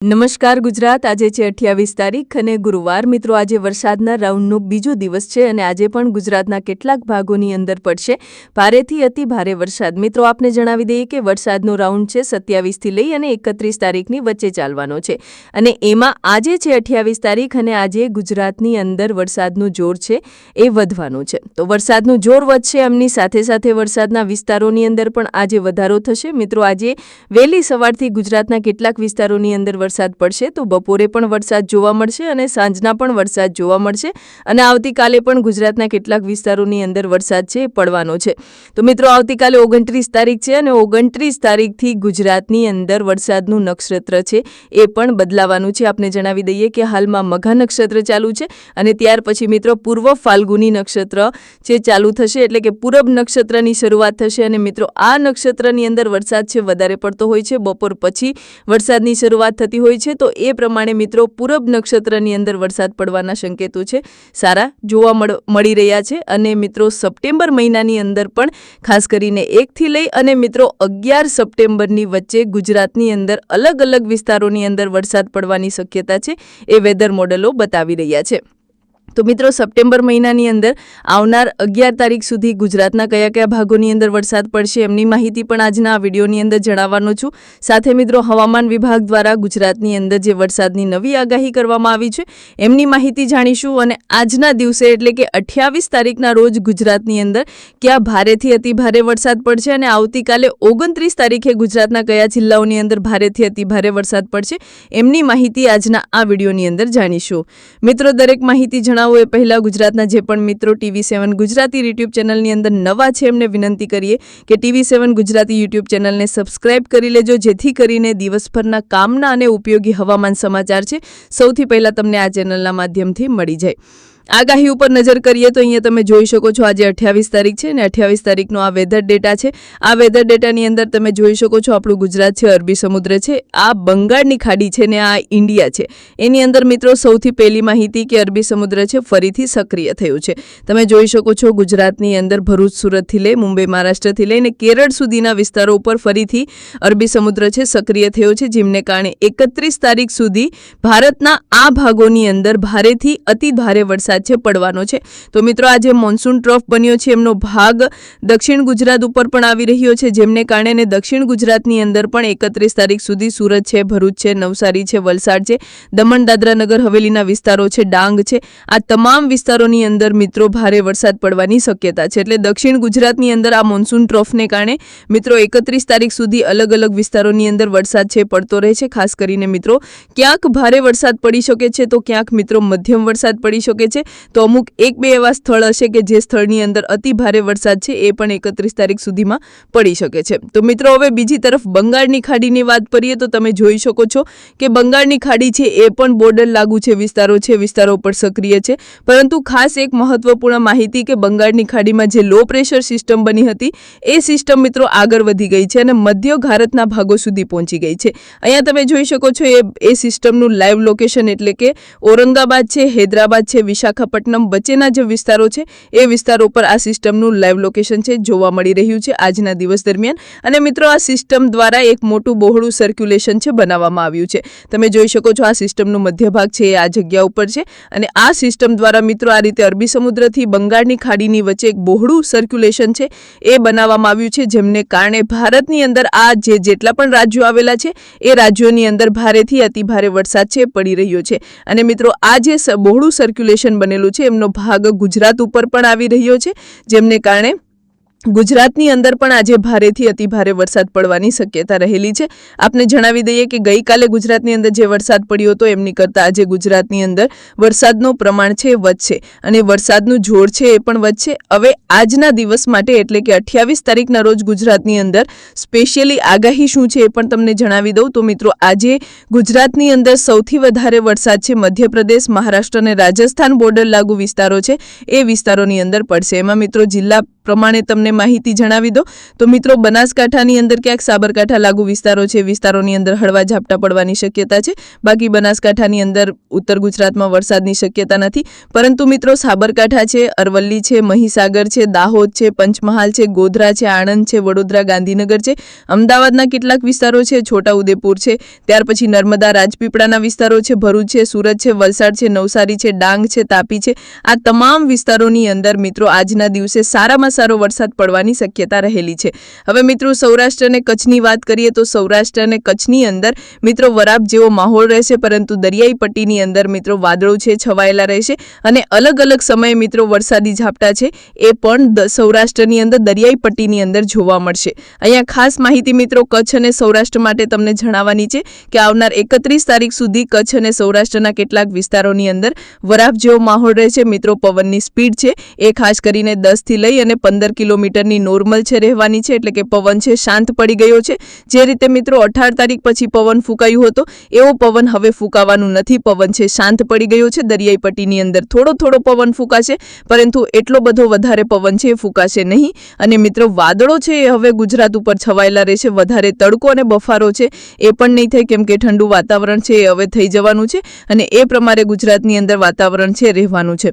નમસ્કાર ગુજરાત, આજે છે અઠ્યાવીસ તારીખ અને ગુરુવાર. મિત્રો, આજે વરસાદના રાઉન્ડનો બીજો દિવસ છે અને આજે પણ ગુજરાતના કેટલાક ભાગોની અંદર પડશે ભારેથી અતિ ભારે વરસાદ. મિત્રો, આપને જણાવી દઈએ કે વરસાદનો રાઉન્ડ છે સત્યાવીસથી લઈ અને એકત્રીસ તારીખની વચ્ચે ચાલવાનો છે. અને એમાં આજે છે અઠ્યાવીસ તારીખ અને આજે ગુજરાતની અંદર વરસાદનું જોર છે એ વધવાનું છે. તો વરસાદનું જોર વધશે, એમની સાથે સાથે વરસાદના વિસ્તારોની અંદર પણ આજે વધારો થશે. મિત્રો, આજે વહેલી સવારથી ગુજરાતના કેટલાક વિસ્તારોની અંદર વરસાદ પડશે તો બપોરે પણ વરસાદ જોવા મળશે અને સાંજના પણ વરસાદ જોવા મળશે અને આવતીકાલે પણ ગુજરાતના કેટલાક વિસ્તારોની અંદર વરસાદ છે, પડવાનો છે. તો મિત્રો, આવતીકાલે ઓગણત્રીસ તારીખ છે અને ઓગણત્રીસ તારીખથી ગુજરાતની અંદર વરસાદનું નક્ષત્ર છે એ પણ બદલાવાનું છે. આપને જણાવી દઈએ કે હાલમાં મઘા નક્ષત્ર ચાલુ છે અને ત્યાર પછી મિત્રો, પૂર્વ ફાલ્ગુની નક્ષત્ર છે ચાલુ થશે એટલે કે પૂરબ નક્ષત્રની શરૂઆત થશે અને મિત્રો, આ નક્ષત્રની અંદર વરસાદ છે, વધારે પડતો હોય છે. બપોર પછી વરસાદની શરૂઆત થતી હોય છે, તો એ પ્રમાણે મિત્રો પૂરબ નક્ષત્રની અંદર વરસાદ પડવાના સંકેતો છે. સારા જોવા મળી રહ્યા છે અને મિત્રો સપ્ટેમ્બર મહિનાની અંદર પણ ખાસ કરીને એકથી લઈ અને મિત્રો અગિયાર સપ્ટેમ્બરની વચ્ચે ગુજરાતની અંદર અલગ અલગ વિસ્તારોની અંદર વરસાદ પડવાની શક્યતા છે, એ વેધર મોડલો બતાવી રહ્યા છે. તો મિત્રો, સપ્ટેમ્બર મહિનાની અંદર આવનાર અગિયાર તારીખ સુધી ગુજરાતના કયા કયા ભાગોની અંદર વરસાદ પડશે એમની માહિતી પણ આજના આ વિડીયોની અંદર જણાવવાનો છું. સાથે મિત્રો, હવામાન વિભાગ દ્વારા ગુજરાતની અંદર જે વરસાદની નવી આગાહી કરવામાં આવી છે, એમની માહિતી જાણીશું અને આજના દિવસે એટલે કે અઠ્યાવીસ તારીખના રોજ ગુજરાતની અંદર ક્યાં ભારેથી અતિ ભારે વરસાદ પડશે અને આવતીકાલે ઓગણત્રીસ તારીખે ગુજરાતના કયા જિલ્લાઓની અંદર ભારેથી અતિ ભારે વરસાદ પડશે, એમની માહિતી આજના આ વિડીયોની અંદર જાણીશું. મિત્રો, દરેક માહિતી જણાવો એ પહેલાં ગુજરાતના જે પણ મિત્રો ટીવી સેવન ગુજરાતી યુટ્યુબ ચેનલની અંદર નવા છે એમને વિનંતી કરીએ કે ટીવી સેવન ગુજરાતી યુટ્યુબ ચેનલને સબસ્ક્રાઇબ કરી લેજો, જેથી કરીને દિવસભરના કામના અને ઉપયોગી હવામાન સમાચાર છે, સૌથી પહેલાં તમને આ ચેનલના માધ્યમથી મળી જાય. આગાહી ઉપર નજર કરીએ તો અહીંયા તમે જોઈ શકો છો આજે અઠ્યાવીસ તારીખ છે અને અઠ્યાવીસ તારીખનો આ વેધર ડેટા છે. આ વેધર ડેટાની અંદર તમે જોઈ શકો છો આપણું ગુજરાત છે, અરબી સમુદ્ર છે, આ બંગાળની ખાડી છે ને આ ઇન્ડિયા છે. એની અંદર મિત્રો સૌથી પહેલી માહિતી કે અરબી સમુદ્ર છે ફરીથી સક્રિય થયું છે. તમે જોઈ શકો છો ગુજરાતની અંદર ભરૂચ, સુરતથી લઈ મુંબઈ, મહારાષ્ટ્રથી લઈને કેરળ સુધીના વિસ્તારો ઉપર ફરીથી અરબી સમુદ્ર છે સક્રિય થયો છે, જેમને કારણે એકત્રીસ તારીખ સુધી ભારતના આ ભાગોની અંદર ભારેથી અતિ ભારે વરસાદ છે પડવાનો છે. તો મિત્રો, આજે મોન્સૂન ટ્રફ બન્યો છે. એમનો ભાગ દક્ષિણ ગુજરાત ઉપર પણ આવી રહ્યો છે. જેમને કારણે દક્ષિણ ગુજરાતની અંદર પણ એકત્રીસ તારીખ સુધી સુરત છે, ભરૂચ છે, નવસારી છે, વલસાડ છે, દમણ દાદરાનગર હવેલીના વિસ્તારો છે, ડાંગ છે. આ તમામ વિસ્તારોની અંદર મિત્રો, ભારે વરસાદ પડવાની શક્યતા છે. એટલે દક્ષિણ ગુજરાતની અંદર આ મોન્સૂન ટ્રફને કારણે મિત્રો, એકત્રીસ તારીખ સુધી અલગ અલગ વિસ્તારોની અંદર વરસાદ છે, પડતો રહે છે. ખાસ કરીને મિત્રો, ક્યાંક ભારે વરસાદ પડી શકે છે, તો ક્યાંક મિત્રો મધ્યમ વરસાદ પડી શકે છે. તો અમુક એક બે એવા સ્થળ હશે કે જે સ્થળની અંદર અતિ ભારે વરસાદ છે, એ પણ એકત્રીસ તારીખ સુધીમાં પડી શકે છે. તો મિત્રો, હવે બીજી તરફ બંગાળની ખાડીની વાત કરીએ તો તમે જોઈ શકો છો કે બંગાળની ખાડી છે, એ પણ બોર્ડર લાગુ છે, વિસ્તારો છે, વિસ્તારો પર સક્રિય છે. પરંતુ ખાસ એક મહત્વપૂર્ણ માહિતી કે બંગાળની ખાડીમાં જે લો પ્રેશર સિસ્ટમ બની હતી, એ સિસ્ટમ મિત્રો આગળ વધી ગઈ છે અને મધ્ય ભારતના ભાગો સુધી પહોંચી ગઈ છે. અહીંયા તમે જોઈ શકો છો એ એ સિસ્ટમનું લાઈવ લોકેશન એટલે કે ઔરંગાબાદ છે, હૈદરાબાદ છે, વિશાખા વિશાખાપટ્ટનમ વચ્ચેના જે વિસ્તારો છે, એ વિસ્તારો પર આ સિસ્ટમનું લાઈવ લોકેશન છે, જોવા મળી રહ્યું છે આજના દિવસ દરમિયાન. અને મિત્રો, આ સિસ્ટમ દ્વારા એક મોટું બહોળું સર્ક્યુલેશન છે બનાવવામાં આવ્યું છે. તમે જોઈ શકો છો આ સિસ્ટમનું મધ્ય ભાગ છે, એ આ જગ્યા ઉપર છે. અને આ સિસ્ટમ દ્વારા મિત્રો, આ રીતે અરબી સમુદ્રથી બંગાળની ખાડીની વચ્ચે એક બહોળું સર્ક્યુલેશન છે, એ બનાવવામાં આવ્યું છે, જેમને કારણે ભારતની અંદર આ જે જેટલા પણ રાજ્યો આવેલા છે, એ રાજ્યોની અંદર ભારેથી અતિભારે વરસાદ છે, પડી રહ્યો છે. અને મિત્રો, આ જે બહોળું સર્ક્યુલેશન બનેલું છે. એમનો ભાગ ગુજરાત ઉપર પણ આવી રહ્યો છે જેમને કારણે ગુજરાતની અંદર પણ આજે ભારેથી અતિભારે વરસાદ પડવાની શક્યતા રહેલી છે. આપને જણાવી દઈએ કે ગઈકાલે ગુજરાતની અંદર જે વરસાદ પડ્યો હતો, એમની કરતાં આજે ગુજરાતની અંદર વરસાદનું પ્રમાણ છે, વધશે અને વરસાદનું જોર છે એ પણ વધશે. હવે આજના દિવસ માટે એટલે કે અઠ્યાવીસ તારીખના રોજ ગુજરાતની અંદર સ્પેશિયલી આગાહી શું છે એ પણ તમને જણાવી દઉં. તો મિત્રો, આજે ગુજરાતની અંદર સૌથી વધારે વરસાદ છે મધ્યપ્રદેશ, મહારાષ્ટ્ર અને રાજસ્થાન બોર્ડર લાગુ વિસ્તારો છે. એ વિસ્તારોની અંદર પડશે. એમાં મિત્રો, જિલ્લા પ્રમાણે તમને માહિતી જણાવી દો. તો મિત્રો, બનાસકાંઠાની અંદર ક્યાંક સાબરકાંઠા લાગુ વિસ્તારો છે, વિસ્તારોની અંદર હળવા ઝાપટા પડવાની શક્યતા છે. બાકી બનાસકાંઠાની અંદર ઉત્તર ગુજરાતમાં વરસાદની શક્યતા નથી. પરંતુ મિત્રો, સાબરકાંઠા છે, અરવલ્લી છે, મહીસાગર છે, દાહોદ છે, પંચમહાલ છે, ગોધરા છે, આણંદ છે, વડોદરા, ગાંધીનગર છે. અમદાવાદના કેટલાક વિસ્તારો છે, છોટાઉદેપુર છે. ત્યાર પછી નર્મદા, રાજપીપળાના વિસ્તારો છે, ભરૂચ છે, સુરત છે, વલસાડ છે, નવસારી છે, ડાંગ છે, તાપી છે. આ તમામ વિસ્તારોની અંદર મિત્રો, આજના દિવસે સારામાં સારો વરસાદ પડવાની શક્યતા રહેલી છે. હવે મિત્રો સૌરાષ્ટ્ર અને કચ્છની વાત કરીએ તો સૌરાષ્ટ્ર અને કચ્છની અંદર મિત્રો વરાપ જેવો માહોલ રહેશે, પરંતુ દરિયાઈ પટ્ટીની અંદર મિત્રો વાદળો છે, છવાયેલા રહેશે અને અલગ અલગ સમયે મિત્રો વરસાદી ઝાપટા છે, એ પણ સૌરાષ્ટ્રની અંદર દરિયાઈ પટ્ટીની અંદર જોવા મળશે. અહીંયા ખાસ માહિતી મિત્રો કચ્છ અને સૌરાષ્ટ્ર માટે તમને જણાવવાની છે કે આવનાર એકત્રીસ તારીખ સુધી કચ્છ અને સૌરાષ્ટ્રના કેટલાક વિસ્તારોની અંદર વરાપ જેવો માહોલ રહેશે. મિત્રો પવનની સ્પીડ છે, એ ખાસ કરીને દસથી લઈ અને પંદર કિલોમીટરની નોર્મલ છે રહેવાની છે, એટલે કે પવન છે, શાંત પડી ગયો છે. જે રીતે મિત્રો અઢાર તારીખ પછી પવન ફૂંકાયું હતો, એવો પવન હવે ફૂંકાવાનું નથી. પવન છે, શાંત પડી ગયો છે, દરિયાઈ પટ્ટીની અંદર થોડો થોડો પવન ફૂંકાશે, પરંતુ એટલો બધો વધારે પવન છે એ ફૂંકાશે નહીં. અને મિત્રો વાદળો છે એ હવે ગુજરાત ઉપર છવાયેલા રહેશે, વધારે તડકો અને બફારો છે, એ પણ નહીં થાય, કેમ કે ઠંડુ વાતાવરણ છે એ હવે થઈ જવાનું છે. અને એ પ્રમાણે ગુજરાતની અંદર વાતાવરણ છે, રહેવાનું છે.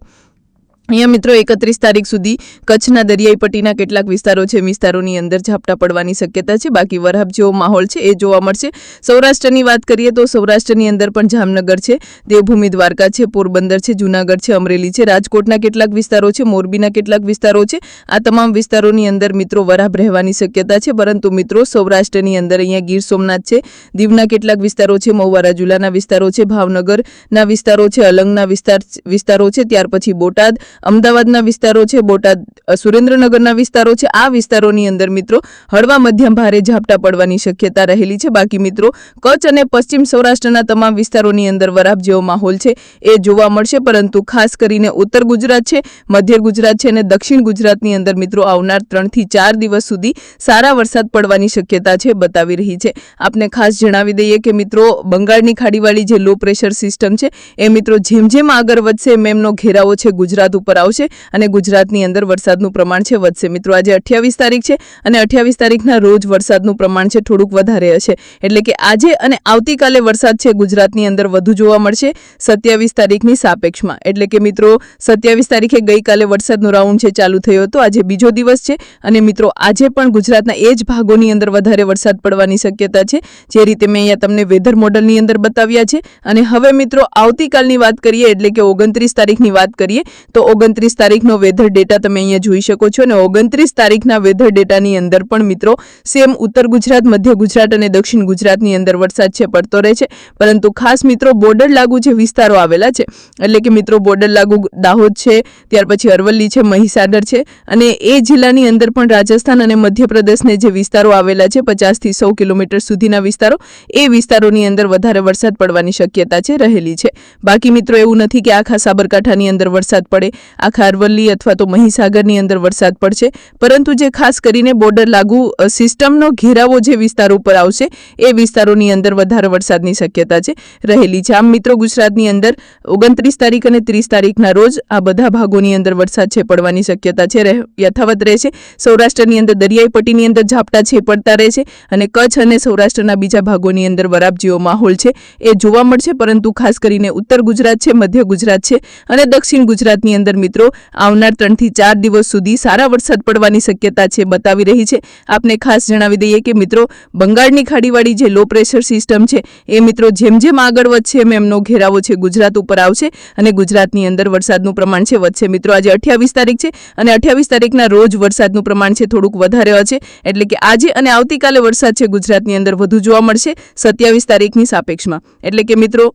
અહીંયા મિત્રો એકત્રીસ તારીખ સુધી કચ્છના દરિયાઈ પટ્ટીના કેટલાક વિસ્તારો છે, વિસ્તારોની અંદર ઝાપટા પડવાની શક્યતા છે. બાકી વરહબ જેવો માહોલ છે, એ જોવા મળશે. સૌરાષ્ટ્રની વાત કરીએ તો સૌરાષ્ટ્રની અંદર પણ જામનગર છે, દેવભૂમિ દ્વારકા છે, પોરબંદર છે, જૂનાગઢ છે, અમરેલી છે. રાજકોટના કેટલાક વિસ્તારો છે, મોરબીના કેટલાક વિસ્તારો છે. આ તમામ વિસ્તારોની અંદર મિત્રો વરાપ રહેવાની શક્યતા છે. પરંતુ મિત્રો સૌરાષ્ટ્રની અંદર અહીંયા ગીર સોમનાથ છે, દીવના કેટલાક વિસ્તારો છે, મહુવા રાજુલાના વિસ્તારો છે, ભાવનગરના વિસ્તારો છે, અલંગના વિસ્તાર વિસ્તારો છે. ત્યાર પછી બોટાદ અમદાવાદના વિસ્તારો છે, બોટાદ સુરેન્દ્રનગરના વિસ્તારો છે. આ વિસ્તારોની અંદર મિત્રો હળવા મધ્યમ ભારે ઝાપટા પડવાની શક્યતા રહેલી છે. બાકી મિત્રો કચ્છ અને પશ્ચિમ સૌરાષ્ટ્રના તમામ વિસ્તારોની અંદર વરાપ જેવો માહોલ છે. એ જોવા મળશે, પરંતુ ખાસ કરીને ઉત્તર ગુજરાત છે, મધ્ય ગુજરાત છે અને દક્ષિણ ગુજરાતની અંદર મિત્રો આવનાર ત્રણથી ચાર દિવસ સુધી સારા વરસાદ પડવાની શક્યતા છે બતાવી રહી છે. આપને ખાસ જણાવી દઈએ કે મિત્રો બંગાળની ખાડીવાળી જે લો પ્રેશર સિસ્ટમ છે, એ મિત્રો જેમ જેમ આગળ વધશે, એમ એમનો ઘેરાવો છે ગુજરાત ઉપર આવશે અને ગુજરાતની અંદર વરસાદનું પ્રમાણ છે વધશે. મિત્રો, આજે અઠ્યાવીસ તારીખ છે અને અઠ્યાવીસ તારીખના રોજ વરસાદનું પ્રમાણ છે થોડુંક વધારે હશે. એટલે કે આજે અને આવતીકાલે વરસાદ છે ગુજરાતની અંદર વધુ જોવા મળશે સત્યાવીસ તારીખની સાપેક્ષમાં. એટલે કે મિત્રો, સત્યાવીસ તારીખે ગઈકાલે વરસાદનો રાઉન્ડ છે ચાલુ થયો હતો. આજે બીજો દિવસ છે અને મિત્રો, આજે પણ ગુજરાતના એ જ ભાગોની અંદર વધારે વરસાદ પડવાની શક્યતા છે, જે રીતે મેં અહીંયા તમને વેધર મોડલની અંદર બતાવ્યા છે. અને હવે મિત્રો, આવતીકાલની વાત કરીએ, એટલે કે ઓગણત્રીસ તારીખની વાત કરીએ, તો ઓગણત્રીસ તારીખનો વેધર ડેટા તમે અહીંયા જોઈ શકો છો અને ઓગણત્રીસ તારીખના વેધર ડેટાની અંદર પણ મિત્રો સેમ ઉત્તર ગુજરાત, મધ્ય ગુજરાત અને દક્ષિણ ગુજરાતની અંદર વરસાદ છે પડતો રહે છે. પરંતુ ખાસ મિત્રો બોર્ડર લાગુ જે વિસ્તારો આવેલા છે, એટલે કે મિત્રો બોર્ડર લાગુ દાહોદ છે, ત્યાર પછી અરવલ્લી છે, મહીસાગર છે અને એ જિલ્લાની અંદર પણ રાજસ્થાન અને મધ્યપ્રદેશને જે વિસ્તારો આવેલા છે પચાસથી સો કિલોમીટર સુધીના વિસ્તારો, એ વિસ્તારોની અંદર વધારે વરસાદ પડવાની શક્યતા છે, રહેલી છે. બાકી મિત્રો એવું નથી કે આખા સાબરકાંઠાની અંદર વરસાદ પડે આખા અરવલ્લી અથવા તો મહીસાગરની અંદર વરસાદ પડશે. પરંતુ જે ખાસ કરીને બોર્ડર લાગુ સિસ્ટમનો ઘેરાવો જે વિસ્તાર ઉપર આવશે, એ વિસ્તારોની અંદર વધારે વરસાદની શક્યતા છે. રહેલી છે આમ મિત્રો ગુજરાતની અંદર ઓગણત્રીસ તારીખ અને ત્રીસ તારીખના રોજ આ બધા ભાગોની અંદર વરસાદ છે પડવાની શક્યતા છે યથાવત રહેશે. સૌરાષ્ટ્રની અંદર દરિયાઈ પટ્ટીની અંદર ઝાપટા છે પડતા રહેશે અને કચ્છ અને સૌરાષ્ટ્રના બીજા ભાગોની અંદર વરાપ જેવો માહોલ છે, એ જોવા મળશે. પરંતુ ખાસ કરીને ઉત્તર ગુજરાત છે, મધ્ય ગુજરાત છે અને દક્ષિણ ગુજરાતની અંદર મિત્રો. આવનાર ત્રણથી ચાર દિવસ સુધી સારા વરસાદ પડવાની શક્યતા છે બતાવી રહી છે. આપને ખાસ જણાવી દઈએ કે મિત્રો, બંગાળની ખાડીવાળી જે લો પ્રેશર સિસ્ટમ છે, એ મિત્રો જેમ જેમ આગળ વધશે એમ એમનો ઘેરાવો છે ગુજરાત ઉપર આવશે અને ગુજરાતની અંદર વરસાદનું પ્રમાણ છે વધશે. મિત્રો, આજે અઠ્યાવીસ તારીખ છે અને અઠ્યાવીસ તારીખના રોજ વરસાદનું પ્રમાણ છે થોડુંક વધારે હશે. એટલે કે આજે અને આવતીકાલે વરસાદ છે ગુજરાતની અંદર વધુ જોવા મળશે. સત્યાવીસ તારીખની સાપેક્ષમાં. એટલે કે મિત્રો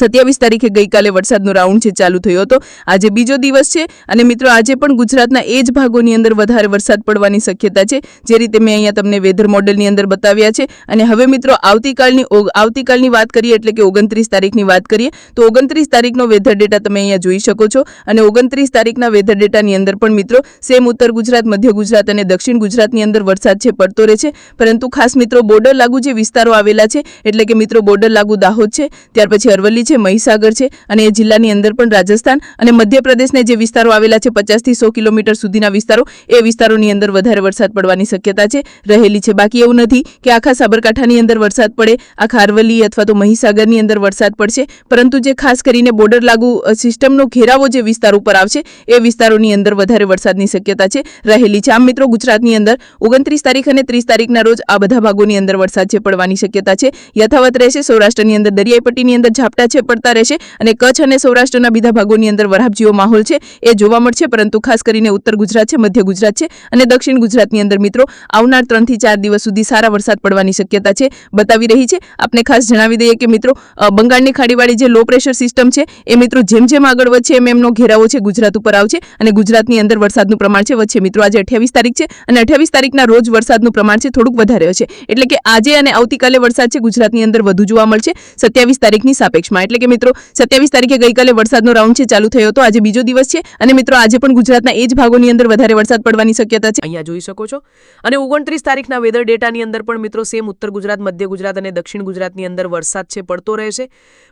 સત્યાવીસ તારીખે ગઈકાલે વરસાદનો રાઉન્ડ છે, ચાલુ થયો હતો. આજે બીજો દિવસ છે અને મિત્રો આજે પણ ગુજરાતના એ જ ભાગોની અંદર વધારે વરસાદ પડવાની શક્યતા છે, જે રીતે મેં અહીંયા તમને વેધર મોડેલની અંદર બતાવ્યા છે. અને હવે મિત્રો આવતીકાલની આવતીકાલની વાત કરીએ એટલે કે ઓગણત્રીસ તારીખની વાત કરીએ, તો ઓગણત્રીસ તારીખનો વેધર ડેટા તમે અહીંયા જોઈ શકો છો. અને ઓગણત્રીસ તારીખના વેધર ડેટાની અંદર પણ મિત્રો સેમ ઉત્તર ગુજરાત, મધ્ય ગુજરાત અને દક્ષિણ ગુજરાતની અંદર વરસાદ છે, પડતો રહે છે. પરંતુ ખાસ મિત્રો બોર્ડર લાગુ જે વિસ્તારો આવેલા છે, એટલે કે મિત્રો બોર્ડર લાગુ દાહોદ છે, ત્યાર પછી અરવલ્લી રહેલી છે, મહીસાગર છે અને એ જિલ્લાની અંદર પણ રાજસ્થાન અને મધ્યપ્રદેશને જે વિસ્તારો આવેલા છે, પચાસથી સો કિલોમીટર સુધીના વિસ્તારો, એ વિસ્તારોની અંદર વધારે વરસાદ પડવાની શક્યતા છે, રહેલી છે. બાકી એવું નથી કે આખા સાબરકાંઠાની અંદર વરસાદ પડે, આખા અરવલ્લી અથવા તો મહીસાગરની અંદર વરસાદ પડશે, પરંતુ જે ખાસ કરીને બોર્ડર લાગુ સિસ્ટમનો ઘેરાવો જે વિસ્તાર ઉપર આવશે, એ વિસ્તારોની અંદર વધારે વરસાદની શક્યતા છે, રહેલી છે. આમ મિત્રો, ગુજરાતની અંદર ઓગણત્રીસ તારીખ અને ત્રીસ તારીખના રોજ આ બધા ભાગોની અંદર વરસાદ છે, પડવાની શક્યતા છે. યથાવત રહેશે. સૌરાષ્ટ્રની અંદર દરિયાઈ પટ્ટીની અંદર ઝાપટા છે, પડતા રહેશે. અને કચ્છ અને સૌરાષ્ટ્રના બીજા ભાગોની અંદર વરાપ જેવો માહોલ છે, એ જોવા મળશે. પરંતુ ખાસ કરીને ઉત્તર ગુજરાત છે, મધ્ય ગુજરાત છે અને દક્ષિણ ગુજરાતની અંદર મિત્રો, આવનાર ત્રણથી ચાર દિવસ સુધી સારા વરસાદ પડવાની શક્યતા છે, બતાવી રહી છે. આપને ખાસ જણાવી દઈએ કે મિત્રો બંગાળની ખાડીવાળી જે લો પ્રેશર સિસ્ટમ છે, એ મિત્રો જેમ જેમ આગળ વધશે, એમ એમનો ઘેરાવો છે, ગુજરાત ઉપર આવશે. અને ગુજરાતની અંદર વરસાદનું પ્રમાણ છે વચ્ચે મિત્રો, આજે અઠ્યાવીસ તારીખ છે અને અઠ્યાવીસ તારીખના રોજ વરસાદનું પ્રમાણ છે, થોડુંક વધારે હશે. એટલે કે આજે અને આવતીકાલે વરસાદ છે, ગુજરાતની અંદર વધુ જોવા મળશે. સત્યાવીસ તારીખની સાપેક્ષમાં. એટલે કે મિત્રો, સત્યાવીસ તારીખે ગઈકાલે વરસાદનો રાઉન્ડ છે, ચાલુ થયો હતો. આજે બીજો દિવસ છે અને મિત્રો, આજે પણ ગુજરાતના એ જ ભાગોની અંદર વધારે વરસાદ પડવાની શક્યતા છે. અહીંયા જોઈ શકો છો. અને ઓગણત્રીસ તારીખના વેધર ડેટાની અંદર પણ મિત્રો સેમ ઉત્તર ગુજરાત, મધ્ય ગુજરાત અને દક્ષિણ ગુજરાતની અંદર વરસાદ છે, પડતો રહેશે.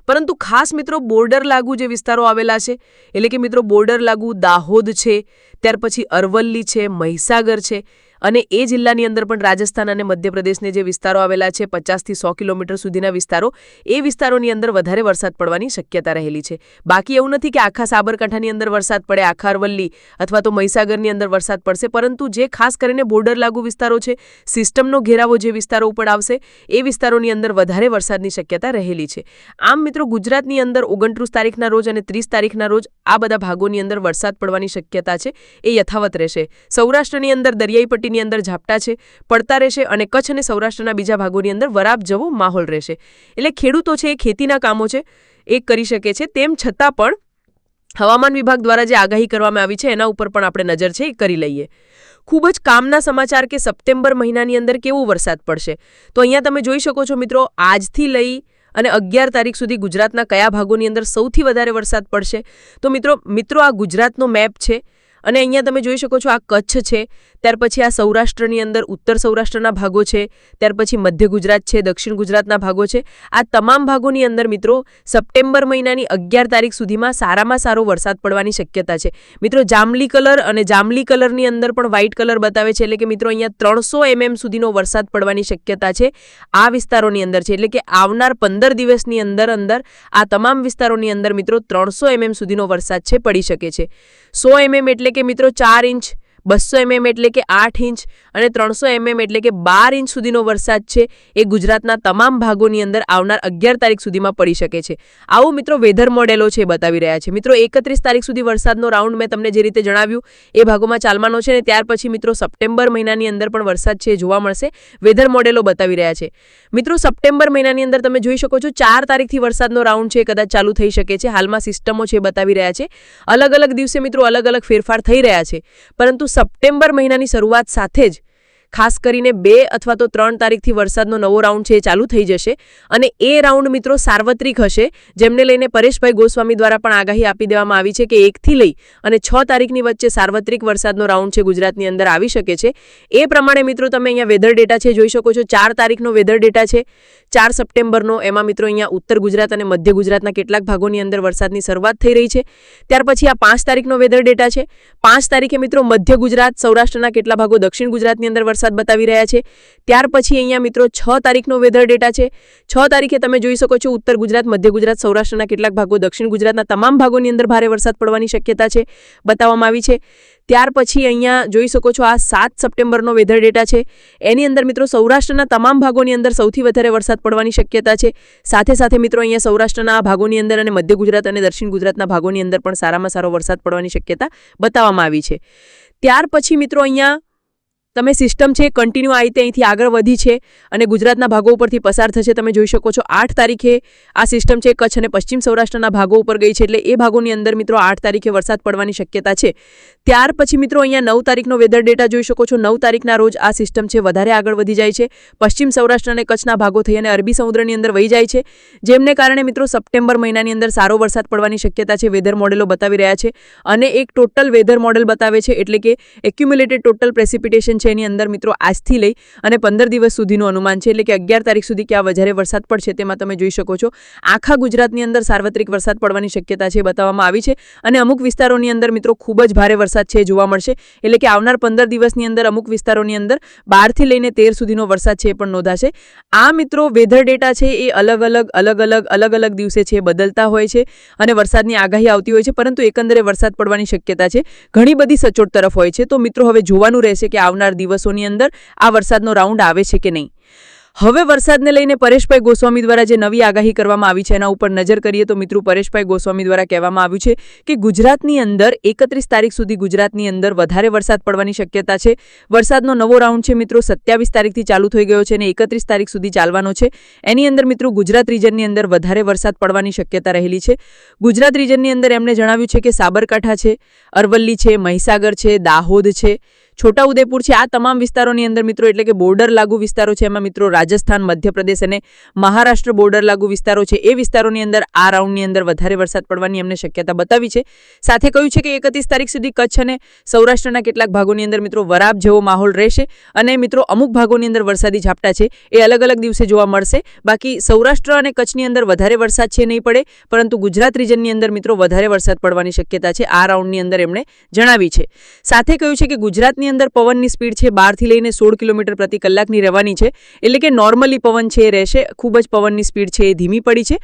પરંતુ ખાસ મિત્રો બોર્ડર લાગુ જે વિસ્તારો આવેલા છે, એટલે કે મિત્રો બોર્ડર લાગુ દાહોદ છે, ત્યાર પછી અરવલ્લી છે, મહીસાગર છે અને એ જિલ્લાની અંદર પણ રાજસ્થાન અને મધ્યપ્રદેશને જે વિસ્તારો આવેલા છે, પચાસથી સો કિલોમીટર સુધીના વિસ્તારો, એ વિસ્તારોની અંદર વધારે વરસાદ પડવાની શક્યતા રહેલી છે. બાકી એવું નથી કે આખા સાબરકાંઠાની અંદર વરસાદ પડે આખા અરવલ્લી અથવા તો મહીસાગરની અંદર વરસાદ પડશે, પરંતુ જે ખાસ કરીને બોર્ડર લાગુ વિસ્તારો છે, સિસ્ટમનો ઘેરાવો જે વિસ્તારો ઉપર આવશે, એ વિસ્તારોની અંદર વધારે વરસાદની શક્યતા રહેલી છે. આમ મિત્રો, ગુજરાતની અંદર ઓગણત્રીસ તારીખના રોજ અને ત્રીસ તારીખના રોજ આ બધા ભાગોની અંદર વરસાદ પડવાની શક્યતા છે, એ યથાવત રહેશે. સૌરાષ્ટ્રની અંદર દરિયાઈ પટ્ટીની અંદર ઝાપટા છે, પડતા રહેશે અને કચ્છ અને સૌરાષ્ટ્રના બીજા ભાગોની અંદર વરાપ જેવો માહોલ રહેશે. એટલે ખેડૂતો છે એ ખેતીના કામો છે, એ કરી શકે છે. તેમ છતાં પણ હવામાન વિભાગ દ્વારા જે આગાહી કરવામાં આવી છે, એના ઉપર પણ આપણે નજર છે એ કરી લઈએ. ખૂબ જ કામના સમાચાર કે સપ્ટેમ્બર મહિનાની અંદર કેવો વરસાદ પડશે? તો અહીંયા તમે જોઈ શકો છો મિત્રો, આજથી લઈ અને અગિયાર તારીખ સુધી ગુજરાતના કયા ભાગોની અંદર સૌથી વધારે વરસાદ પડશે? તો મિત્રો મિત્રો આ ગુજરાતનો મેપ છે અને અહીંયા તમે જોઈ શકો છો આ કચ્છ છે, ત્યાર પછી આ સૌરાષ્ટ્રની અંદર ઉત્તર સૌરાષ્ટ્રના ભાગો છે, ત્યાર પછી મધ્ય ગુજરાત છે, દક્ષિણ ગુજરાતના ભાગો છે. આ તમામ ભાગોની અંદર મિત્રો સપ્ટેમ્બર મહિનાની અગિયાર તારીખ સુધીમાં સારામાં સારો વરસાદ પડવાની શક્યતા છે. મિત્રો જાંબલી કલર અને જાંબલી કલરની અંદર પણ વ્હાઇટ કલર બતાવે છે, એટલે કે મિત્રો અહીંયા ત્રણસો એમએમ સુધીનો વરસાદ પડવાની શક્યતા છે આ વિસ્તારોની અંદર છે. એટલે કે આવનાર પંદર દિવસની અંદર અંદર આ તમામ વિસ્તારોની અંદર મિત્રો ત્રણસો એમએમ સુધીનો વરસાદ છે, પડી શકે છે. સો એમએમ એટલે કે મિત્રો ચાર ઇંચ બસો એમએમ એટલે કે આઠ ઇંચ અને ત્રણસો એમએમ એટલે કે બાર ઇંચ સુધીનો વરસાદ છે. એ ગુજરાતના તમામ ભાગોની અંદર આવનાર અગિયાર તારીખ સુધીમાં પડી શકે છે. આવું મિત્રો વેધર મોડેલો છે બતાવી રહ્યા છે. મિત્રો, એકત્રીસ તારીખ સુધી વરસાદનો રાઉન્ડ મેં તમને જે રીતે જણાવ્યું, એ ભાગોમાં ચાલવાનો છે ને ત્યાર પછી મિત્રો સપ્ટેમ્બર મહિનાની અંદર પણ વરસાદ છે જોવા મળશે. વેધર મોડેલો બતાવી રહ્યા છે. મિત્રો, સપ્ટેમ્બર મહિનાની અંદર તમે જોઈ શકો છો, ચાર તારીખથી વરસાદનો રાઉન્ડ છે કદાચ ચાલુ થઈ શકે છે. હાલમાં સિસ્ટમો છે બતાવી રહ્યા છે. અલગ અલગ દિવસે મિત્રો અલગ અલગ ફેરફાર થઈ રહ્યા છે. પરંતુ સપ્ટેમ્બર મહિનાની શરૂઆત સાથે જ ખાસ કરીને બે અથવા તો ત્રણ તારીખથી વરસાદનો નવો રાઉન્ડ છે એ ચાલુ થઈ જશે. અને એ રાઉન્ડ મિત્રો સાર્વત્રિક હશે, જેમને લઈને પરેશભાઈ ગોસ્વામી દ્વારા પણ આગાહી આપી દેવામાં આવી છે કે એકથી લઈ અને છ તારીખની વચ્ચે સાર્વત્રિક વરસાદનો રાઉન્ડ છે ગુજરાતની અંદર આવી શકે છે. એ પ્રમાણે મિત્રો તમે અહીંયા વેધર ડેટા છે જોઈ શકો છો. ચાર તારીખનો વેધર ડેટા છે, ચાર સપ્ટેમ્બરનો. એમાં મિત્રો અહીંયા ઉત્તર ગુજરાત અને મધ્ય ગુજરાતના કેટલાક ભાગોની અંદર વરસાદની શરૂઆત થઈ રહી છે. ત્યાર પછી આ પાંચ તારીખનો વેધર ડેટા છે. પાંચ તારીખે મિત્રો મધ્ય ગુજરાત, સૌરાષ્ટ્રના કેટલા ભાગો દક્ષિણ ગુજરાતની અંદર વરસાદ બતાવી રહ્યા છે. ત્યાર પછી અહીંયા મિત્રો છ તારીખનો વેધર ડેટા છે. છ તારીખે તમે જોઈ શકો છો ઉત્તર ગુજરાત, મધ્ય ગુજરાત, સૌરાષ્ટ્રના કેટલાક ભાગો, દક્ષિણ ગુજરાતના તમામ ભાગોની અંદર ભારે વરસાદ પડવાની શક્યતા છે, બતાવવામાં આવી છે. ત્યાર પછી અહીંયા જોઈ શકો છો આ સાત સપ્ટેમ્બરનો વેધર ડેટા છે. એની અંદર મિત્રો સૌરાષ્ટ્રના તમામ ભાગોની અંદર સૌથી વધારે વરસાદ પડવાની શક્યતા છે. સાથે સાથે મિત્રો અહીંયા સૌરાષ્ટ્રના આ ભાગોની અંદર અને મધ્ય ગુજરાત અને દક્ષિણ ગુજરાતના ભાગોની અંદર પણ સારામાં સારો વરસાદ પડવાની શક્યતા બતાવવામાં આવી છે. ત્યાર પછી મિત્રો અહીંયા તમે સિસ્ટમ છે કન્ટિન્યુ આ રીતે અહીંથી આગળ વધી છે અને ગુજરાતના ભાગો ઉપરથી પસાર થશે. તમે જોઈ શકો છો આઠ તારીખે આ સિસ્ટમ છે કચ્છ અને પશ્ચિમ સૌરાષ્ટ્રના ભાગો ઉપર ગઈ છે એટલે એ ભાગોની અંદર મિત્રો આઠ તારીખે વરસાદ પડવાની શક્યતા છે. ત્યાર પછી મિત્રો અહીંયા નવ તારીખનો વેધર ડેટા જોઈ શકો છો. નવ તારીખના રોજ આ સિસ્ટમ છે વધારે આગળ વધી જાય છે. પશ્ચિમ સૌરાષ્ટ્ર અને કચ્છના ભાગો થઈ અને અરબી સમુદ્રની અંદર વહી જાય છે. જેમને કારણે મિત્રો સપ્ટેમ્બર મહિનાની અંદર સારો વરસાદ પડવાની શક્યતા છે વેધર મોડેલો બતાવી રહ્યા છે. અને એક ટોટલ વેધર મોડેલ બતાવે છે એટલે કે એક્યુમ્યુલેટેડ ટોટલ પ્રેસિપિટેશન છે એની અંદર મિત્રો આજથી લઈ અને પંદર દિવસ સુધીનું અનુમાન છે એટલે કે અગિયાર તારીખ સુધી ક્યાં વધારે વરસાદ પડશે તેમાં તમે જોઈ શકો છો. આખા ગુજરાતની અંદર સાર્વત્રિક વરસાદ પડવાની શક્યતા છે બતાવવામાં આવી છે અને અમુક વિસ્તારોની અંદર મિત્રો ખૂબ જ ભારે વરસાદ છે જોવા મળશે. એટલે કે આવનાર પંદર દિવસની અંદર અમુક વિસ્તારોની અંદર બારથી લઈને તેર સુધીનો વરસાદ છે એ પણ નોંધાશે. આ મિત્રો વેધર ડેટા છે એ અલગ અલગ અલગ અલગ અલગ અલગ દિવસે છે બદલતા હોય છે અને વરસાદની આગાહી આવતી હોય છે પરંતુ એકંદરે વરસાદ પડવાની શક્યતા છે. ઘણી બધી સચોટ તરફ હોય છે. તો મિત્રો હવે જોવાનું રહેશે કે આવનાર દિવસોની અંદર આ વરસાદનો રાઉન્ડ આવે છે કે નહીં? હવે વરસાદને લઈને પરેશભાઈ ગોસ્વામી દ્વારા જે નવી આગાહી કરવામાં આવી છે, એના ઉપર નજર કરીએ તો મિત્રો પરેશભાઈ ગોસ્વામી દ્વારા કહેવામાં આવ્યું છે કે ગુજરાતની અંદર એકત્રીસ તારીખ સુધી ગુજરાતની અંદર વધારે વરસાદ પડવાની શક્યતા છે. વરસાદનો નવો રાઉન્ડ છે મિત્રો, સત્યાવીસ તારીખથી ચાલુ થઈ ગયો છે અને એકત્રીસ તારીખ સુધી ચાલવાનો છે. એની અંદર મિત્રો ગુજરાત રીજનની અંદર વધારે વરસાદ પડવાની શક્યતા રહેલી છે. ગુજરાત રીજનની અંદર એમણે જણાવ્યું છે કે સાબરકાંઠા છે, અરવલ્લી છે, મહીસાગર છે, દાહોદ છે. છોટાઉદેપુર છે. આ તમામ વિસ્તારોની અંદર મિત્રો, એટલે કે બોર્ડર લાગુ વિસ્તારો છે. એમાં મિત્રો, રાજસ્થાન, મધ્યપ્રદેશ અને મહારાષ્ટ્ર બોર્ડર લાગુ વિસ્તારો છે. એ વિસ્તારોની અંદર આ રાઉન્ડની અંદર વધારે વરસાદ પડવાની એમને શક્યતા બતાવી છે. સાથે કહ્યું છે કે એકત્રીસ તારીખ સુધી કચ્છ અને સૌરાષ્ટ્રના કેટલાક ભાગોની અંદર મિત્રો વરાબ જેવો માહોલ રહેશે અને મિત્રો, અમુક ભાગોની અંદર વરસાદી ઝાપટા છે. એ અલગ અલગ દિવસે જોવા મળશે. બાકી સૌરાષ્ટ્ર અને કચ્છની અંદર વધારે વરસાદ છે નહીં પડે, પરંતુ ગુજરાત રિજનની અંદર મિત્રો, વધારે વરસાદ પડવાની શક્યતા છે. આ રાઉન્ડની અંદર એમણે જણાવી છે. સાથે કહ્યું છે કે ગુજરાતની અંદર પવનની સ્પીડ છે બારથી લઈને સોળ કિલોમીટર પ્રતિ કલાકની રહેવાની છે. એટલે કે નોર્મલી પવન છે એ રહેશે, ખૂબ જ પવનની સ્પીડ છે, એ ધીમી પડી છે.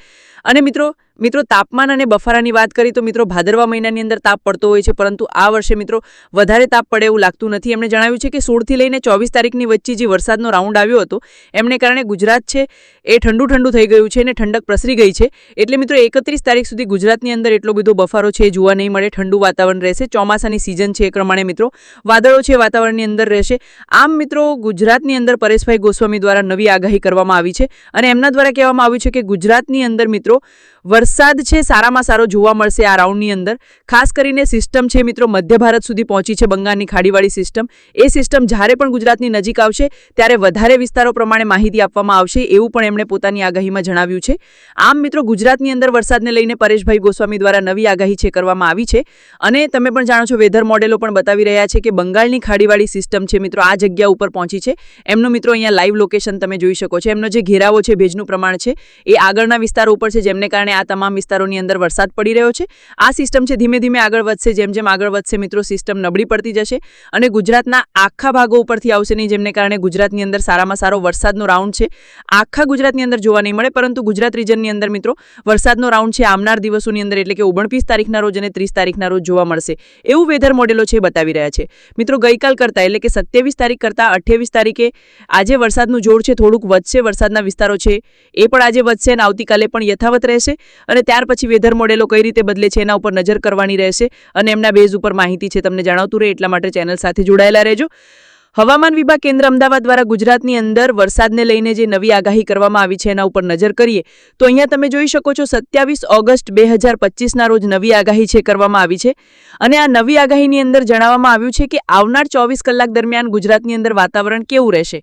અને મિત્રો મિત્રો, તાપમાન અને બફારાની વાત કરી તો મિત્રો, ભાદરવા મહિનાની અંદર તાપ પડતો હોય છે, પરંતુ આ વર્ષે મિત્રો, વધારે તાપ પડે એવું લાગતું નથી. એમણે જણાવ્યું છે કે સોળથી લઈને ચોવીસ તારીખની વચ્ચે જે વરસાદનો રાઉન્ડ આવ્યો હતો, એમને કારણે ગુજરાત છે, એ ઠંડુ ઠંડુ થઈ ગયું છે અને ઠંડક પ્રસરી ગઈ છે. એટલે મિત્રો, એકત્રીસ તારીખ સુધી ગુજરાતની અંદર એટલો બધો બફારો છે જોવા નહીં મળે. ઠંડુ વાતાવરણ રહેશે. ચોમાસાની સિઝન છે એ પ્રમાણે મિત્રો, વાદળો છે વાતાવરણની અંદર રહેશે. આમ મિત્રો, ગુજરાતની અંદર પરેશભાઈ ગોસ્વામી દ્વારા નવી આગાહી કરવામાં આવી છે અને એમના દ્વારા કહેવામાં આવ્યું છે કે ગુજરાતની અંદર મિત્રો વરસાદ છે, સારામાં સારો જોવા મળશે આ રાઉન્ડની અંદર. ખાસ કરીને સિસ્ટમ છે મિત્રો, મધ્ય ભારત સુધી પહોંચી છે બંગાળની ખાડીવાળી સિસ્ટમ. એ સિસ્ટમ જ્યારે પણ ગુજરાતની નજીક આવશે, ત્યારે વધારે વિસ્તારો પ્રમાણે માહિતી આપવામાં આવશે, એવું પણ એમણે પોતાની આગાહીમાં જણાવ્યું છે. આમ મિત્રો, ગુજરાતની અંદર વરસાદને લઈને પરેશભાઈ ગોસ્વામી દ્વારા નવી આગાહી છે કરવામાં આવી છે. અને તમે પણ જાણો છો, વેધર મોડેલો પણ બતાવી રહ્યા છે કે બંગાળની ખાડીવાળી સિસ્ટમ છે મિત્રો, આ જગ્યા ઉપર પહોંચી છે. એમનો મિત્રો અહીંયા લાઈવ લોકેશન તમે જોઈ શકો છો. એમનો જે ઘેરાવો છે, ભેજનું પ્રમાણ છે, એ આગળના વિસ્તારો ઉપર છે, જેમને કારણે આ તમામ વિસ્તારોની અંદર વરસાદ પડી રહ્યો છે. આ સિસ્ટમ છે, ધીમે ધીમે આગળ વધશે, જેમ જેમ આગળ વધશે મિત્રો, સિસ્ટમ નબળી પડતી જશે અને ગુજરાતના આખા ભાગો ઉપરથી આવશે નહીં, જેમને કારણે ગુજરાતની અંદર સારામાં સારો વરસાદનો રાઉન્ડ છે. આખા ગુજરાતની અંદર જોવા નહીં મળે, પરંતુ ગુજરાત રિજનની અંદર મિત્રો, વરસાદનો રાઉન્ડ છે આવનાર દિવસોની અંદર, એટલે કે ઓગણત્રીસ તારીખના રોજ અને ત્રીસ તારીખના રોજ જોવા મળશે. એવું વેધર મોડેલો છે, બતાવી રહ્યા છે. મિત્રો, ગઈકાલ કરતાં, એટલે કે સત્યાવીસ તારીખ કરતાં અઠ્યાવીસ તારીખે આજે વરસાદનું જોર છે, થોડુંક વધશે વરસાદના વિસ્તારો છે, એ પણ આજે વધશે અને આવતીકાલે પણ યથાવત રહેશે. અને ત્યાર પછી વેધર મોડેલો કઈ રીતે બદલે છે એના ઉપર નજર કરવાની રહેશે અને એમના બેઝ ઉપર માહિતી છે તમને જણાવતું રહે એટલા માટે ચેનલ સાથે જોડાયેલા રહેજો. હવામાન વિભાગ કેન્દ્ર અમદાવાદ દ્વારા ગુજરાતની અંદર વરસાદને લઈને જે નવી આગાહી કરવામાં આવી છે એના ઉપર નજર કરીએ, તો અહીંયા તમે જોઈ શકો છો સત્યાવીસ ઓગસ્ટ બે હજાર પચીસના રોજ નવી આગાહી છે કરવામાં આવી છે. અને આ નવી આગાહીની અંદર જણાવવામાં આવ્યું છે કે આવનાર ચોવીસ કલાક દરમિયાન ગુજરાતની અંદર વાતાવરણ કેવું રહેશે.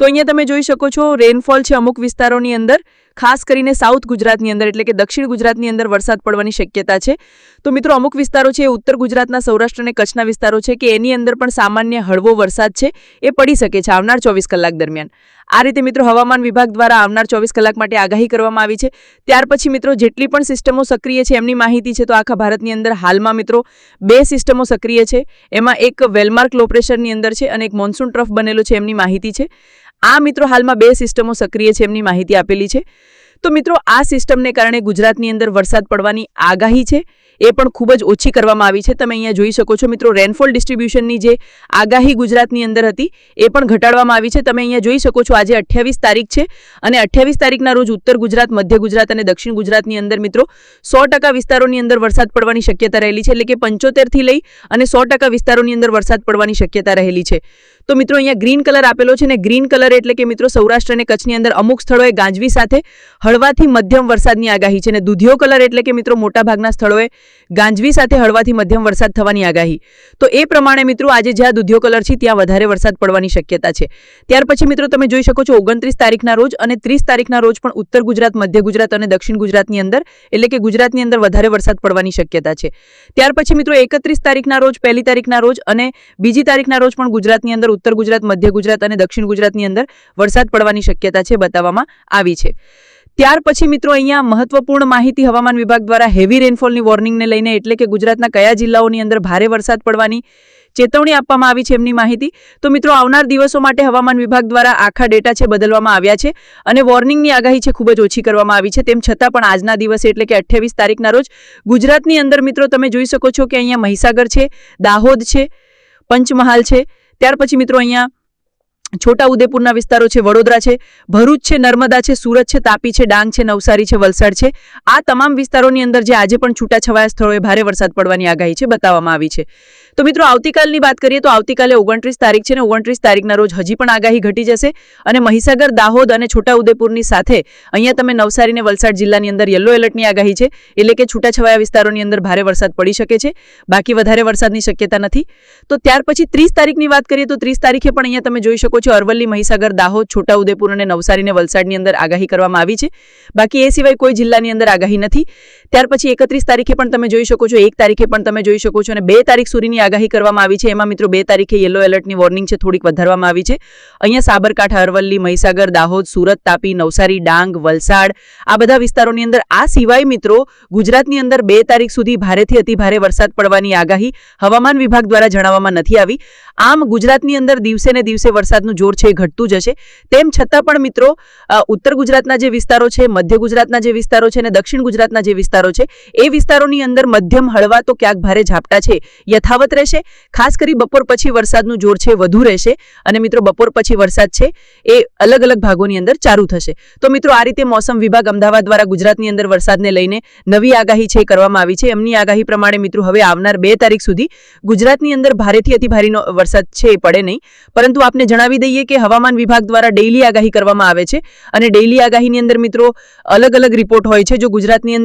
તો અહીંયા તમે જોઈ શકો છો રેનફોલ છે અમુક વિસ્તારોની અંદર ખાસ કરીને સાઉથ ગુજરાતની અંદર, એટલે કે દક્ષિણ ગુજરાતની અંદર વરસાદ પડવાની શક્યતા છે. તો મિત્રો, અમુક વિસ્તારો છે એ ઉત્તર ગુજરાતના, સૌરાષ્ટ્ર અને કચ્છના વિસ્તારો છે કે એની અંદર પણ સામાન્ય હળવો વરસાદ છે, એ પડી શકે છે આવનાર ચોવીસ કલાક દરમિયાન. આ રીતે મિત્રો, હવામાન વિભાગ દ્વારા આવનાર ચોવીસ કલાક માટે આગાહી કરવામાં આવી છે. ત્યાર પછી મિત્રો, જેટલી પણ સિસ્ટમો સક્રિય છે એમની માહિતી છે, તો આખા ભારતની અંદર હાલમાં મિત્રો, બે સિસ્ટમો સક્રિય છે. એમાં એક વેલમાર્ક લો પ્રેશરની અંદર છે અને એક મોન્સૂન ટ્રફ બનેલો છે એમની માહિતી છે. આ મિત્રો હાલમાં બે સિસ્ટમો સક્રિય છે એમની માહિતી આપેલી છે. તો મિત્રો, આ સિસ્ટમને કારણે ગુજરાતની અંદર વરસાદ પડવાની આગાહી છે. એ પણ ખૂબ જ ઓછી કરવામાં આવી છે. તમે અહીંયા જોઈ શકો છો મિત્રો રેનફોલ ડિસ્ટ્રીબ્યુશનની જે આગાહી ગુજરાતની અંદર હતી, એ પણ ઘટાડવામાં આવી છે. તમે અહીંયા જોઈ શકો છો, આજે અઠ્યાવીસ તારીખ છે અને અઠ્યાવીસ તારીખના રોજ ઉત્તર ગુજરાત, મધ્ય ગુજરાત અને દક્ષિણ ગુજરાતની અંદર મિત્રો, સો વિસ્તારોની અંદર વરસાદ પડવાની શક્યતા રહેલી છે. એટલે કે પંચોતેરથી લઈ અને સો વિસ્તારોની અંદર વરસાદ પડવાની શક્યતા રહેલી છે. તો મિત્રો, અહીંયા ગ્રીન કલર આપેલો છે ને ગ્રીન કલર એટલે કે મિત્રો, સૌરાષ્ટ્ર અને કચ્છની અંદર અમુક સ્થળોએ ગાંજવી સાથે હળવાથી મધ્યમ વરસાદની આગાહી છે અને દૂધિયો કલર એટલે કે મિત્રો મોટાભાગના સ્થળોએ ગાંજવી સાથે હળવાથી મધ્યમ વરસાદ થવાની આગાહી. તો એ પ્રમાણે મિત્રો આજે જ્યાં દૂધિયો કલર છે ત્યાં વધારે વરસાદ પડવાની શક્યતા છે. ત્યાર પછી મિત્રો તમે જોઈ શકો છો ઓગણત્રીસ તારીખના રોજ અને ત્રીસ તારીખના રોજ પણ ઉત્તર ગુજરાત, મધ્ય ગુજરાત અને દક્ષિણ ગુજરાતની અંદર એટલે કે ગુજરાતની અંદર વધારે વરસાદ પડવાની શક્યતા છે. ત્યાર પછી મિત્રો એકત્રીસ તારીખના રોજ, પહેલી તારીખના રોજ અને બીજી તારીખના રોજ પણ ગુજરાતની અંદર ઉત્તર ગુજરાત, મધ્ય ગુજરાત અને દક્ષિણ ગુજરાતની અંદર વરસાદ પડવાની શક્યતા છે બતાવવામાં આવી છે. ત્યાર પછી મિત્રો અહીંયા મહત્વપૂર્ણ માહિતી હવામાન વિભાગ દ્વારા હેવી રેનફોલની વોર્નિંગને લઈને એટલે કે ગુજરાતના કયા જિલ્લાઓની અંદર ભારે વરસાદ પડવાની ચેતવણી આપવામાં આવી છે એમની માહિતી. તો મિત્રો આવનાર દિવસો માટે હવામાન વિભાગ દ્વારા આખા ડેટા છે બદલવામાં આવ્યા છે અને વોર્નિંગની આગાહી છે ખૂબ જ ઓછી કરવામાં આવી છે. તેમ છતાં પણ આજના દિવસે એટલે કે અઠ્યાવીસ તારીખના રોજ ગુજરાતની અંદર મિત્રો તમે જોઈ શકો છો કે અહીંયા મહીસાગર છે, દાહોદ છે, પંચમહાલ છે. ત્યાર પછી મિત્રો અહીંયા છોટા ઉદેપુરના વિસ્તારો છે, વડોદરા છે, ભરૂચ છે, નર્મદા છે, સુરત છે, તાપી છે, ડાંગ છે, નવસારી છે, વલસાડ છે. આ તમામ વિસ્તારોની અંદર જે આજે પણ છૂટાછવાયા સ્થળોએ ભારે વરસાદ પડવાની આગાહી છે, બતાવવામાં આવી છે. તો મિત્રો, આવતીકાલની વાત કરીએ તો આવતીકાલે ઓગણત્રીસ તારીખ છે ને ઓગણત્રીસ તારીખના રોજ હજી પણ આગાહી ઘટી જશે અને મહીસાગર, દાહોદ અને છોટા ઉદેપુરની સાથે અહીંયા તમે નવસારી અને વલસાડ જિલ્લાની અંદર યલો એલર્ટની આગાહી છે. એટલે કે છૂટાછવાયા વિસ્તારોની અંદર ભારે વરસાદ પડી શકે છે. બાકી વધારે વરસાદની શક્યતા નથી. તો ત્યાર પછી ત્રીસ તારીખની વાત કરીએ તો ત્રીસ તારીખે પણ અહીંયા તમે જોઈ શકો છો. અરવલ્લી, મહીસાગર, દાહોદ, છોટાઉદેપુર અને નવસારીને વલસાડની અંદર આગાહી કરવામાં આવી છે. બાકી એ સિવાય કોઈ જિલ્લાની અંદર આગાહી નથી. ત્યાર પછી એકત્રીસ તારીખે પણ તમે જોઈ શકો છો. એક તારીખે પણ તમે જોઈ શકો છો અને બે તારીખ સુધીની આગાહી કરવામાં આવી છે. એમાં મિત્રો બે તારીખે યલો એલર્ટની વોર્નિંગ છે. થોડીક વધારવામાં આવી છે. અહીંયા સાબરકાંઠા, અરવલ્લી, મહીસાગર, દાહોદ, સુરત, તાપી, નવસારી, ડાંગ, વલસાડ આ બધા વિસ્તારોની અંદર આ સિવાય મિત્રો ગુજરાતની અંદર બે તારીખ સુધી ભારેથી અતિ ભારે વરસાદ પડવાની આગાહી હવામાન વિભાગ દ્વારા જણાવવામાં નથી આવી. આમ ગુજરાતની અંદર દિવસે ને દિવસે વરસાદનું જોર છે એ ઘટતું જશે તેમ છતાં પણ મિત્રો ઉત્તર ગુજરાતના જે વિસ્તારો છે, મધ્ય ગુજરાતના જે વિસ્તારો છે અને દક્ષિણ ગુજરાતના જે વિસ્તારો છે, એ વિસ્તારોની અંદર મધ્યમ હળવા તો ક્યાંક ભારે ઝાપટા છે, યથાવત રહેશે. ખાસ કરી બપોર પછી વરસાદનું જોર છે વધુ રહેશે અને મિત્રો બપોર પછી વરસાદ છે એ અલગ અલગ ભાગોની અંદર ચાલુ થશે. તો મિત્રો, આ રીતે મોસમ વિભાગ અમદાવાદ દ્વારા ગુજરાતની અંદર વરસાદને લઈને નવી આગાહી છે કરવામાં આવી છે. એમની આગાહી પ્રમાણે મિત્રો, હવે આવનાર બે તારીખ સુધી ગુજરાતની અંદર ભારેથી અતિ ભારેનો વરસાદ છે એ પડે નહીં. પરંતુ આપને જણાવી દઈએ કે હવામાન વિભાગ દ્વારા ડેઇલી આગાહી કરવામાં આવે છે. અને ડેઇલી આગાહીની અંદર મિત્રો અલગ અલગ રિપોર્ટ હોય છે, જો ગુજરાતની અંદર